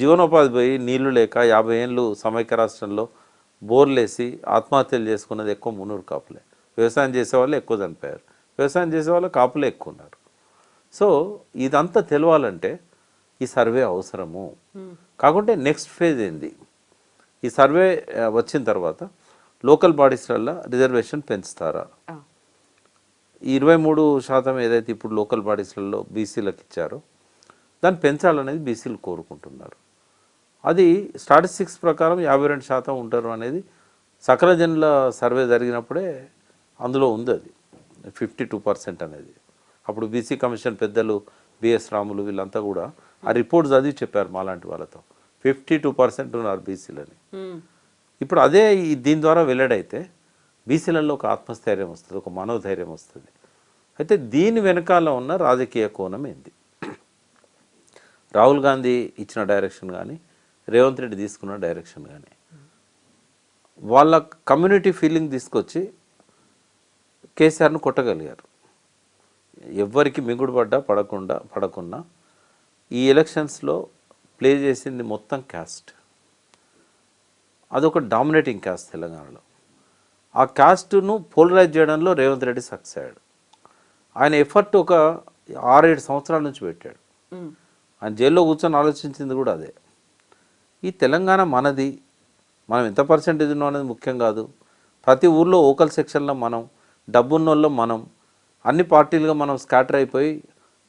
జీవనోపాధి పోయి నీళ్ళు లేక యాభై ఏళ్ళు సమైక్య రాష్ట్రంలో బోర్లేసి ఆత్మహత్యలు చేసుకున్నది ఎక్కువ మున్నూరు కాపులే. వ్యవసాయం చేసేవాళ్ళు ఎక్కువ చనిపోయారు. వ్యవసాయం చేసేవాళ్ళు కాపులే ఎక్కువ ఉన్నారు. సో ఇదంతా తెలవాలంటే ఈ సర్వే అవసరము. కాకుంటే నెక్స్ట్ ఫేజ్ ఏంది? ఈ సర్వే వచ్చిన తర్వాత లోకల్ బాడీస్లలో రిజర్వేషన్ పెంచుతారా? ఇరవై మూడు శాతం ఏదైతే ఇప్పుడు లోకల్ బాడీస్లలో బీసీలకు ఇచ్చారో దాన్ని పెంచాలనేది బీసీలు కోరుకుంటున్నారు. అది స్టాటిస్టిక్స్ ప్రకారం యాభై రెండు శాతం ఉంటారు అనేది సకల జనుల సర్వే జరిగినప్పుడే అందులో ఉంది అది. ఫిఫ్టీ టూ పర్సెంట్ అనేది. అప్పుడు బీసీ కమిషన్ పెద్దలు బిఎస్ రాములు వీళ్ళంతా కూడా ఆ రిపోర్ట్ చదివి చెప్పారు మాలాంటి వాళ్ళతో. ఫిఫ్టీ టూ పర్సెంట్ ఉన్నారు బీసీలని. ఇప్పుడు అదే ఈ దీని ద్వారా వెల్లడైతే బీసీలలో ఒక ఆత్మస్థైర్యం వస్తుంది ఒక మనోధైర్యం వస్తుంది. అయితే దీని వెనకాల ఉన్న రాజకీయ కోణం ఏంది? రాహుల్ గాంధీ ఇచ్చిన డైరెక్షన్ కానీ రేవంత్ రెడ్డి తీసుకున్న డైరెక్షన్ కానీ వాళ్ళ కమ్యూనిటీ ఫీలింగ్ తీసుకొచ్చి కేసీఆర్ను కొట్టగలిగారు. ఎవ్వరికి మిగుడు పడ్డా పడకుండా పడకుండా ఈ ఎలక్షన్స్లో ప్లే చేసింది మొత్తం క్యాస్ట్ అదొక డామినేటింగ్ క్యాస్ట్ తెలంగాణలో. ఆ క్యాస్ట్ను పోలరైజ్ చేయడంలో రేవంత్ రెడ్డి సక్సెస్ అయ్యాడు. ఆయన ఎఫర్ట్ ఒక ఆరేడు సంవత్సరాల నుంచి పెట్టాడు. ఆయన జైల్లో కూర్చొని ఆలోచించింది కూడా అదే. ఈ తెలంగాణ మనది. మనం ఎంత పర్సెంటేజ్ ఉన్నాం అనేది ముఖ్యం కాదు. ప్రతి ఊర్లో ఓకల్ సెక్షన్లో మనం డబ్బున్నోళ్ళలో మనం అన్ని పార్టీలుగా మనం స్కాటర్ అయిపోయి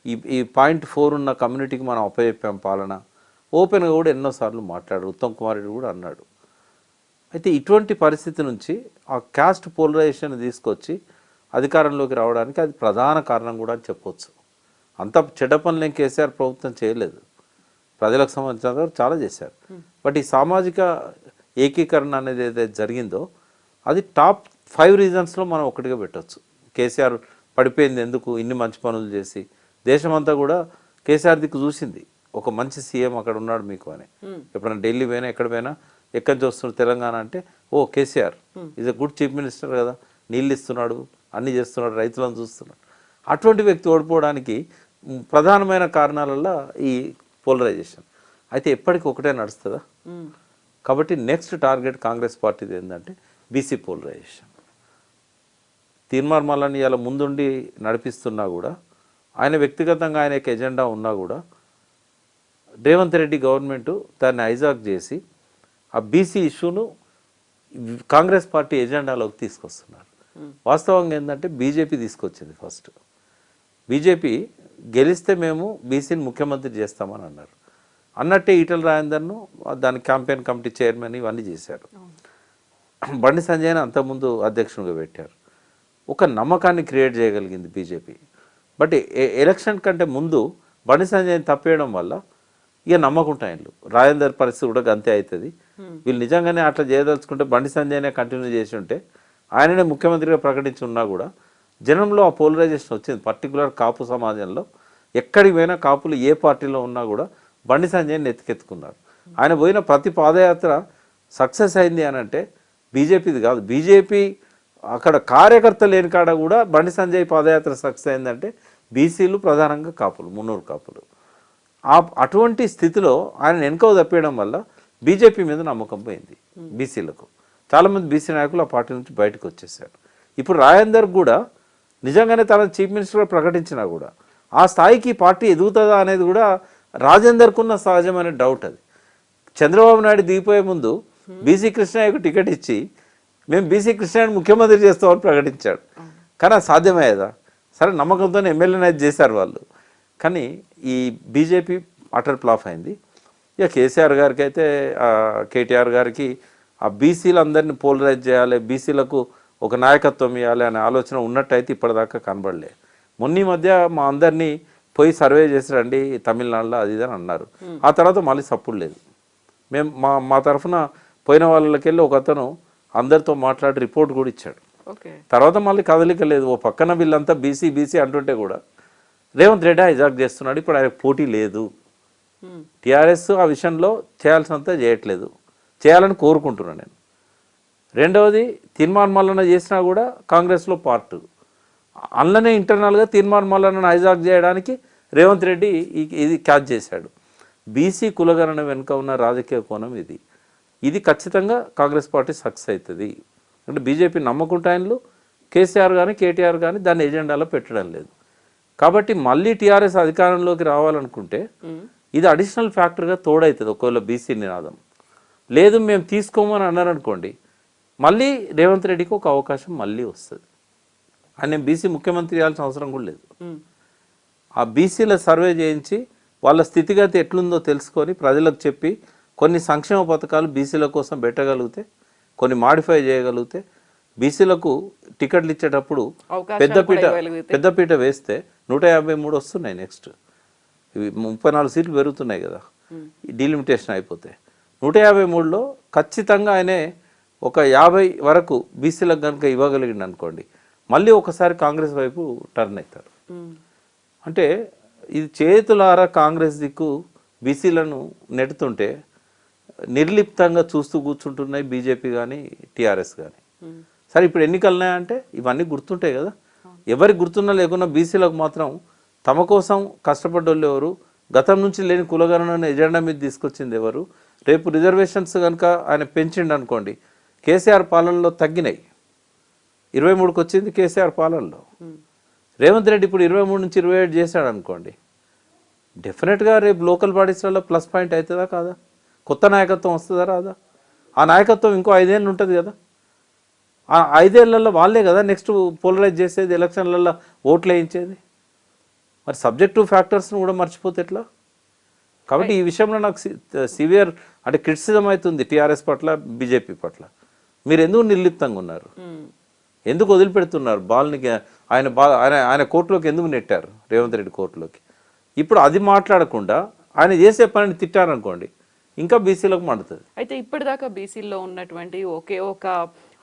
ఈ ఈ పాయింట్ ఫోర్ ఉన్న కమ్యూనిటీకి మనం అప్పచెప్పాం పాలన. ఓపెన్గా కూడా ఎన్నోసార్లు మాట్లాడారు. ఉత్తమ్ కుమార్ రెడ్డి కూడా అన్నాడు. అయితే ఇటువంటి పరిస్థితి నుంచి ఆ క్యాస్ట్ పోలరైజేషన్ తీసుకొచ్చి అధికారంలోకి రావడానికి అది ప్రధాన కారణం కూడా అని చెప్పొచ్చు. అంత చెడ్డ పనులు ఏం కేసీఆర్ ప్రభుత్వం చేయలేదు. ప్రజలకు సంబంధించిన చాలా చేశారు. బట్ ఈ సామాజిక ఏకీకరణ అనేది ఏదైతే జరిగిందో అది టాప్ ఫైవ్ రీజన్స్లో మనం ఒకటిగా పెట్టొచ్చు. కేసీఆర్ పడిపోయింది ఎందుకు? ఇన్ని మంచి పనులు చేసి దేశమంతా కూడా కేసీఆర్ దిక్కు చూసింది. ఒక మంచి సీఎం అక్కడ ఉన్నాడు మీకు అని. ఎప్పుడైనా ఢిల్లీ పోయినా ఎక్కడ పోయినా ఎక్కడి నుంచి వస్తున్నాడు తెలంగాణ అంటే ఓ KCR. Is a good chief minister కదా. నీళ్ళు ఇస్తున్నాడు అన్ని చేస్తున్నాడు రైతులను చూస్తున్నాడు. అటువంటి వ్యక్తి ఓడిపోవడానికి ప్రధానమైన కారణాలలో ఈ పోలరైజేషన్ అయితే ఎప్పటికి ఒకటే నడుస్తుందా. కాబట్టి నెక్స్ట్ టార్గెట్ కాంగ్రెస్ పార్టీది ఏంటంటే బీసీ పోలరైజేషన్ తీర్మార్ మల్లని ఇలా ముందుండి నడిపిస్తున్నా కూడా ఆయన వ్యక్తిగతంగా ఆయనకి ఎజెండా ఉన్నా కూడా రేవంత్ రెడ్డి గవర్నమెంట్ దాన్ని హైజాక్ చేసి ఆ బీసీ ఇష్యూను కాంగ్రెస్ పార్టీ ఎజెండాలోకి తీసుకొస్తున్నారు. వాస్తవంగా ఏంటంటే బీజేపీ తీసుకొచ్చింది ఫస్ట్ బీజేపీ గెలిస్తే మేము బీసీని ముఖ్యమంత్రి చేస్తామని అన్నారు. అన్నట్టే ఈటల రాజేందర్ను దాని క్యాంపెయిన్ కమిటీ చైర్మన్ ఇవన్నీ చేశారు. బండి సంజయ్ని అంతకుముందు అధ్యక్షునిగా పెట్టారు. ఒక నమ్మకాన్ని క్రియేట్ చేయగలిగింది బీజేపీ. బట్ ఎలక్షన్ కంటే ముందు బండి సంజయ్ని తప్పేయడం వల్ల ఇక నమ్మకుంటాయిలు రాజేందర్ పరిస్థితి కూడా గంతే అవుతుంది. వీళ్ళు నిజంగానే అట్లా చేయదలుచుకుంటే బండి సంజయ్నే కంటిన్యూ చేసి ఉంటే ఆయననే ముఖ్యమంత్రిగా ప్రకటించి ఉన్నా కూడా జనంలో ఆ పోలరైజేషన్ వచ్చింది. పర్టికులర్ కాపు సమాజంలో ఎక్కడికి పోయినా కాపులు ఏ పార్టీలో ఉన్నా కూడా బండి సంజయ్ని ఎత్తుకెత్తుకున్నారు ఆయన పోయిన ప్రతి పాదయాత్ర సక్సెస్ అయింది అని అంటే బీజేపీది కాదు. బీజేపీ అక్కడ కార్యకర్త లేని కాడ కూడా బండి సంజయ్ పాదయాత్ర సక్సెస్ అయిందంటే బీసీలు ప్రధానంగా కాపులు మున్నూరు కాపులు. ఆ అటువంటి స్థితిలో ఆయన వెనుక తప్పేయడం వల్ల బీజేపీ మీద నమ్మకం పోయింది బీసీలకు. చాలామంది బీసీ నాయకులు ఆ పార్టీ నుంచి బయటకు వచ్చేసారు ఇప్పుడు రాజేందర్ కూడా నిజంగానే తన చీఫ్ మినిస్టర్గా ప్రకటించినా కూడా ఆ స్థాయికి పార్టీ ఎదుగుతుందా అనేది కూడా రాజేందర్కున్న సహజమైన డౌట్ అది. చంద్రబాబు నాయుడు దిగిపోయే ముందు బీసీ కృష్ణయ్యకు టికెట్ ఇచ్చి మేము బీసీ కృష్ణయ్యని ముఖ్యమంత్రి చేస్తామని ప్రకటించాడు. కానీ అది సాధ్యమయ్యేదా? సరే నమ్మకంతో ఎమ్మెల్యేని చేశారు వాళ్ళు. కానీ ఈ బీజేపీ అటర్ ప్లాఫ్ అయింది. ఇక కేసీఆర్ గారికి అయితే కేటీఆర్ గారికి ఆ బీసీలందరినీ పోలరైజ్ చేయాలి బీసీలకు ఒక నాయకత్వం ఇవ్వాలి అనే ఆలోచన ఉన్నట్టయితే ఇప్పటిదాకా కనబడలే. మొన్న మధ్య మా అందరినీ పోయి సర్వే చేసి రండి తమిళనాడులో అది ఇది అని అన్నారు. ఆ తర్వాత మళ్ళీ సప్పుడు లేదు. మేము మా మా తరఫున పోయిన వాళ్ళకెళ్ళి ఒక అతను అందరితో మాట్లాడి రిపోర్ట్ కూడా ఇచ్చాడు. ఓకే. తర్వాత మళ్ళీ కదలిక లేదు. ఓ పక్కన వీళ్ళంతా బీసీ బీసీ అంటుంటే కూడా రేవంత్ రెడ్డి హైజాక్ చేస్తున్నాడు ఇప్పుడు ఆయనకు పోటీ లేదు. టీఆర్ఎస్ ఆ విషయంలో చేయాల్సినంత చేయట్లేదు. చేయాలని కోరుకుంటున్నాను నేను. రెండవది తీర్మాన్ మల్లన చేసినా కూడా కాంగ్రెస్లో పార్ట్. అందులోనే ఇంటర్నల్గా తీర్మాన్ మల్లనను హైజాక్ చేయడానికి రేవంత్ రెడ్డి ఇది క్యాచ్ చేశాడు. బీసీ కులగణన వెనుక ఉన్న రాజకీయ కోణం ఇది. ఇది ఖచ్చితంగా కాంగ్రెస్ పార్టీ సక్సెస్ అవుతుంది. అంటే బీజేపీ నమ్మకుంటే ఆయనలు కేసీఆర్ కానీ కేటీఆర్ కానీ దాన్ని ఎజెండాలో పెట్టడం లేదు. కాబట్టి మళ్ళీ టీఆర్ఎస్ అధికారంలోకి రావాలనుకుంటే ఇది అడిషనల్ ఫ్యాక్టర్గా తోడవుతుంది ఒకవేళ బీసీ నినాదం. లేదు మేము తీసుకోమని అన్నారనుకోండి మళ్ళీ రేవంత్ రెడ్డికి ఒక అవకాశం మళ్ళీ వస్తుంది. ఆయన బీసీ ముఖ్యమంత్రి చేయాల్సిన అవసరం కూడా లేదు. ఆ బీసీల సర్వే చేయించి వాళ్ళ స్థితిగతి ఎట్లుందో తెలుసుకొని ప్రజలకు చెప్పి కొన్ని సంక్షేమ పథకాలు బీసీల కోసం పెట్టగలిగితే కొన్ని మాడిఫై చేయగలిగితే బీసీలకు టికెట్లు ఇచ్చేటప్పుడు పెద్దపీట. పెద్దపీట వేస్తే నూట యాభై మూడు వస్తున్నాయి నెక్స్ట్. ఇవి ముప్పై నాలుగు సీట్లు పెరుగుతున్నాయి కదా. డీలిమిటేషన్ అయిపోతే నూట యాభై మూడులో ఖచ్చితంగా ఆయనే ఒక యాభై వరకు బీసీలకు కనుక ఇవ్వగలిగిండు అనుకోండి మళ్ళీ ఒకసారి కాంగ్రెస్ వైపు టర్న్ అవుతారు. అంటే ఇది చేతులారా కాంగ్రెస్ దిక్కు బీసీలను నెడుతుంటే నిర్లిప్తంగా చూస్తూ కూర్చుంటున్నాయి బీజేపీ కానీ టీఆర్ఎస్ కానీ. సరే ఇప్పుడు ఎన్నికలు ఉన్నాయంటే ఇవన్నీ గుర్తుంటాయి కదా ఎవరికి గుర్తున్నా లేకున్నా బీసీలకు మాత్రం తమ కోసం కష్టపడ్డోళ్ళు ఎవరు గతం నుంచి లేని కులగణన ఎజెండా మీద తీసుకొచ్చింది ఎవరు రేపు రిజర్వేషన్స్ కనుక ఆయన పెంచిండు అనుకోండి కేసీఆర్ పాలనలో తగ్గినాయి. ఇరవై మూడుకి వచ్చింది కేసీఆర్ పాలనలో. రేవంత్ రెడ్డి ఇప్పుడు ఇరవై మూడు నుంచి ఇరవై ఏడు చేశాడు అనుకోండి. డెఫినెట్గా రేపు లోకల్ బాడీస్లలో ప్లస్ పాయింట్ అవుతుందా కాదా? కొత్త నాయకత్వం వస్తుందా రాదా? ఆ నాయకత్వం ఇంకో ఐదేళ్ళు ఉంటుంది కదా. ఆ ఐదేళ్ళలో వాళ్ళే కదా నెక్స్ట్ పోలరైజ్ చేసేది ఎలక్షన్లలో ఓట్లు వేయించేది. మరి సబ్జెక్టివ్ ఫ్యాక్టర్స్ని కూడా మర్చిపోతే ఎట్లా? కాబట్టి ఈ విషయంలో నాకు సివియర్ అంటే క్రిటిసిజం అవుతుంది టీఆర్ఎస్ పట్ల బీజేపీ పట్ల. మీరు ఎందుకు నిర్లిప్తంగా ఉన్నారు? ఎందుకు వదిలిపెడుతున్నారు? బాల్ని ఆయన బా ఆయన ఆయన కోర్టులోకి ఎందుకు నెట్టారు? రేవంత్ రెడ్డి కోర్టులోకి? ఇప్పుడు అది మాట్లాడకుండా ఆయన చేసే పనిని తిట్టారనుకోండి ఇంకా బీసీలకు మండుతుంది. అయితే ఇప్పటిదాకా బీసీలో ఉన్నటువంటి ఒకే ఒక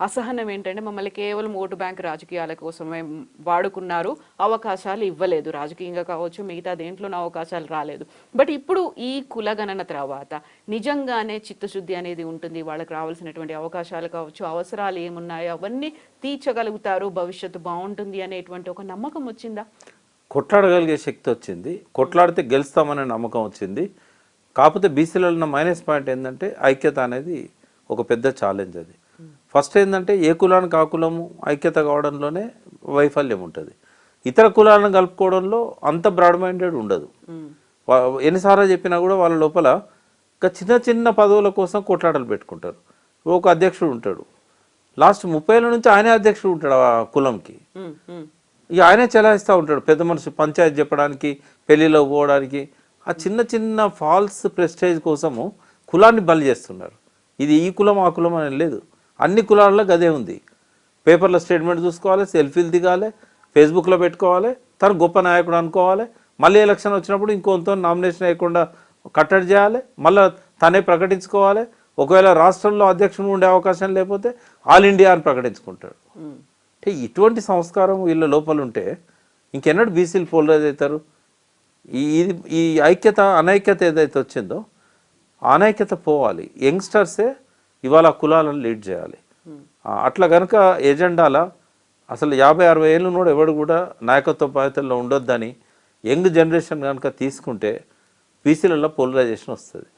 అసహనం ఏంటంటే మమ్మల్ని కేవలం ఓటు బ్యాంక్ రాజకీయాల కోసమే వాడుకున్నారు. అవకాశాలు ఇవ్వలేదు. రాజకీయంగా కావచ్చు మిగతా దేంట్లోనూ అవకాశాలు రాలేదు. బట్ ఇప్పుడు ఈ కులగణన తర్వాత నిజంగానే చిత్తశుద్ధి అనేది ఉంటుంది. వాళ్ళకి రావాల్సినటువంటి అవకాశాలు కావచ్చు అవసరాలు ఏమున్నాయో అవన్నీ తీర్చగలుగుతారు. భవిష్యత్తు బాగుంటుంది అనేటువంటి ఒక నమ్మకం వచ్చిందా? కొట్లాడగలిగే శక్తి వచ్చింది. కొట్లాడితే గెలుస్తామనే నమ్మకం వచ్చింది. కాకపోతే బీసీలలో ఉన్న మైనస్ పాయింట్ ఏంటంటే ఐక్యత అనేది ఒక పెద్ద ఛాలెంజ్ అది. ఫస్ట్ ఏంటంటే ఏ కులానికి ఆ కులము ఐక్యత కావడంలోనే వైఫల్యం ఉంటుంది. ఇతర కులాలను కలుపుకోవడంలో అంత బ్రాడ్ మైండెడ్ ఉండదు. ఎన్నిసార్లు చెప్పినా కూడా వాళ్ళ లోపల ఇంకా చిన్న చిన్న పదవుల కోసం కొట్లాటలు పెట్టుకుంటారు. ఒక అధ్యక్షుడు ఉంటాడు. లాస్ట్ ముప్పై ఏళ్ళ నుంచి ఆయనే అధ్యక్షుడు ఉంటాడు ఆ కులంకి. ఇక ఆయనే చెలాయిస్తూ ఉంటాడు పెద్ద మనిషి పంచాయతీ చెప్పడానికి పెళ్ళిలో పోవడానికి. ఆ చిన్న చిన్న ఫాల్స్ ప్రెస్టేజ్ కోసము కులాన్ని బలి చేస్తున్నారు. ఇది ఈ కులం ఆ కులం అని లేదు. అన్ని కులాల్లో గదే ఉంది. పేపర్లో స్టేట్మెంట్ చూసుకోవాలి సెల్ఫీలు దిగాలి ఫేస్బుక్లో పెట్టుకోవాలి తను గొప్ప నాయకుడు అనుకోవాలి. మళ్ళీ ఎలక్షన్ వచ్చినప్పుడు ఇంకొంత నామినేషన్ వేయకుండా కట్టడి చేయాలి. మళ్ళీ తనే ప్రకటించుకోవాలి. ఒకవేళ రాష్ట్రంలో అధ్యక్షుడు ఉండే అవకాశం లేకపోతే ఆల్ ఇండియా అని ప్రకటించుకుంటాడు. అంటే ఇటువంటి సంస్కారం వీళ్ళ లోపల ఉంటే ఇంకెన్నడు బీసీలు పోలరైజ్ అవుతారు? ఈ ఇది ఈ ఐక్యత అనైక్యత ఏదైతే వచ్చిందో అనైక్యత పోవాలి. యంగ్స్టర్సే ఇవాళ కులాలను లీడ్ చేయాలి. అట్లా కనుక ఎజెండాల అసలు యాభై అరవై ఏళ్ళు కూడా ఎవడు కూడా నాయకత్వ బాధ్యతల్లో ఉండొద్దని యంగ్ జనరేషన్ కనుక తీసుకుంటే బీసీలలో పోలరైజేషన్ వస్తుంది.